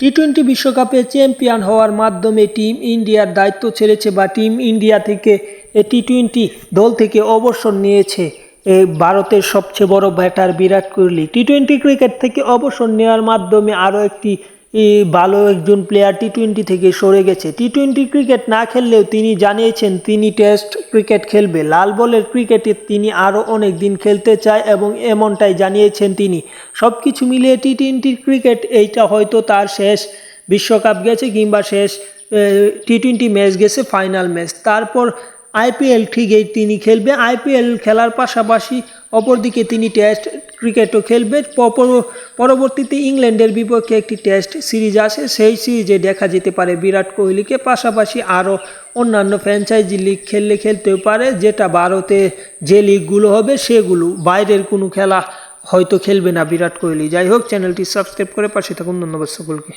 T twenty বিশ্বকাপে champion হওয়ার মাধ্যমে টিম ইন্ডিয়ার দায়িত্ব ছেড়েছে বা টিম ইন্ডিয়া থেকে টি টোয়েন্টি দল থেকে অবসর নিয়েছে। এ ভারতের সবচেয়ে বড় batter Virat Kohli. T twenty cricket থেকে অবসর নেওয়ার মাধ্যমে আরও একটি ভালো একজন প্লেয়ার টি টোয়েন্টি থেকে সরে গেছে। টি টোয়েন্টি ক্রিকেট না খেললেও তিনি জানিয়েছেন, তিনি টেস্ট ক্রিকেট খেলবে। লাল বলের ক্রিকেটে তিনি আরও অনেক দিন খেলতে চায় এবং এমনটাই জানিয়েছেন তিনি। সব কিছু মিলিয়ে টি টোয়েন্টি ক্রিকেট এইটা হয়তো তার শেষ বিশ্বকাপ গেছে কিংবা শেষ টি টোয়েন্টি ম্যাচ গেছে ফাইনাল ম্যাচ তারপর আইপিএল ঠিকই তিনি খেলবে। আইপিএল খেলার পাশাপাশি অপরদিকে তিনি টেস্ট ক্রিকেটও খেলবে। পরবর্তীতে ইংল্যান্ডের বিপক্ষে একটি টেস্ট সিরিজ আসে। সেই সিরিজে দেখা যেতে পারে বিরাট কোহলিকে। পাশাপাশি আরও অন্যান্য ফ্র্যাঞ্চাইজি লিগ খেললে খেলতেও পারে, যেটা ভারতে যে লিগগুলো হবে সেগুলো। বাইরের কোনো খেলা হয়তো খেলবে না বিরাট কোহলি। যাই হোক চ্যানেলটি সাবস্ক্রাইব করে পাশে থাকুন। ধন্যবাদ সকলকে।